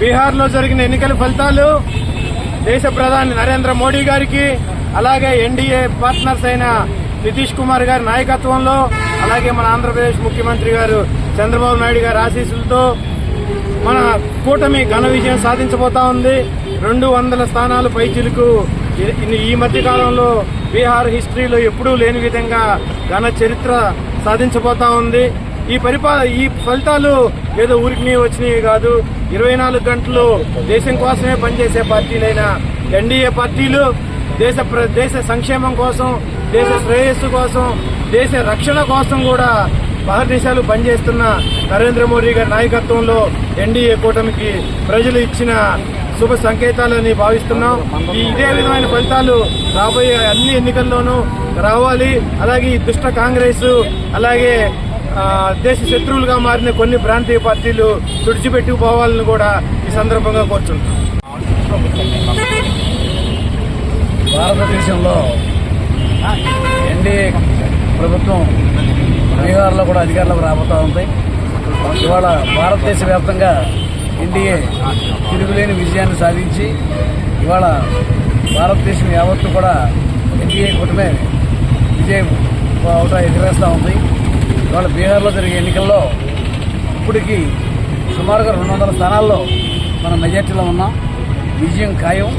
బీహార్లో జరిగిన ఎన్నికల ఫలితాలు దేశ ప్రధాని నరేంద్ర మోడీ గారికి అలాగే ఎన్డీఏ పార్ట్నర్స్ అయిన నితీష్ కుమార్ గారి నాయకత్వంలో అలాగే మన ఆంధ్రప్రదేశ్ ముఖ్యమంత్రి గారు చంద్రబాబు నాయుడు గారి ఆశీస్సులతో మన కూటమి ఘన విజయం సాధించబోతా ఉంది. రెండు వందల స్థానాలు పైచిలుకు ఈ- ఈ మధ్య కాలంలో బీహార్ హిస్టరీలో ఎప్పుడూ లేని విధంగా ఘన చరిత్ర సాధించబోతా ఉంది. ఈ పరిపా ఈ ఫలితాలు ఏదో ఊరికి వచ్చినవి కాదు. ఇరవై నాలుగు గంటలు దేశం కోసమే పనిచేసే పార్టీలైన ఎన్డీఏ పార్టీలు దేశ ప్ర- దేశ సంక్షేమం కోసం దేశ శ్రేయస్సు కోసం దేశ రక్షణ కోసం కూడా భారతదేశాలు పనిచేస్తున్న నరేంద్ర మోడీ గారి నాయకత్వంలో ఎన్డీఏ కూటమికి ప్రజలు ఇచ్చిన శుభ సంకేతాలని భావిస్తున్నాం. ఈ ఇదే విధమైన ఫలితాలు రాబోయే అన్ని ఎన్నికల్లోనూ రావాలి. అలాగే ఈ దుష్ట కాంగ్రెస్ అలాగే దేశ శత్రువులుగా మారిన కొన్ని ప్రాంతీయ పార్టీలు తుడిచిపెట్టుకుపోవాలని కూడా ఈ సందర్భంగా కోరుచున్నాం. భారతదేశంలో ఎన్డీఏ ప్రభుత్వం బీహార్లో కూడా అధికారంలోకి రాబోతూ ఉంది. ఇవాళ భారతదేశ వ్యాప్తంగా ఎన్డీఏ తిరుగులేని విజయాన్ని సాధించి ఇవాళ భారతదేశం యావత్తు కూడా ఎన్డీఏ కూటమే విజయం అవుతా ఎగరేస్తూ ఉంది. ఇవాళ బీహార్లో జరిగే ఎన్నికల్లో ఇప్పటికీ సుమారుగా రెండు వందల స్థానాల్లో మనం మెజార్టీలో ఉన్నాం విజయం ఖాయం.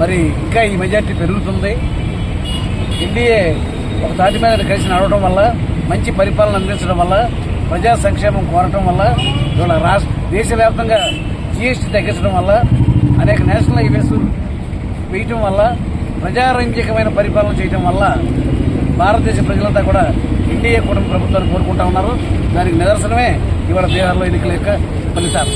మరి ఇంకా ఈ మెజార్టీ పెరుగుతుంది. ఎన్డీఏ ఒక తాటి మీద కలిసి నడవడం వల్ల మంచి పరిపాలన అందించడం వల్ల ప్రజా సంక్షేమం కోరటం వల్ల ఇవాళ రాష్ట్ర దేశవ్యాప్తంగా జీఎస్టీ తగ్గించడం వల్ల అనేక నేషనల్ హైవేస్ వేయటం వల్ల ప్రజారంజకమైన పరిపాలన చేయటం వల్ల భారతదేశ ప్రజలంతా కూడా ఎన్డీఏ కూటమి ప్రభుత్వాన్ని కోరుకుంటా ఉన్నారు. దానికి నిదర్శనమే ఇవాళ బీహార్లో ఎన్నికల యొక్క ఫలితాలు.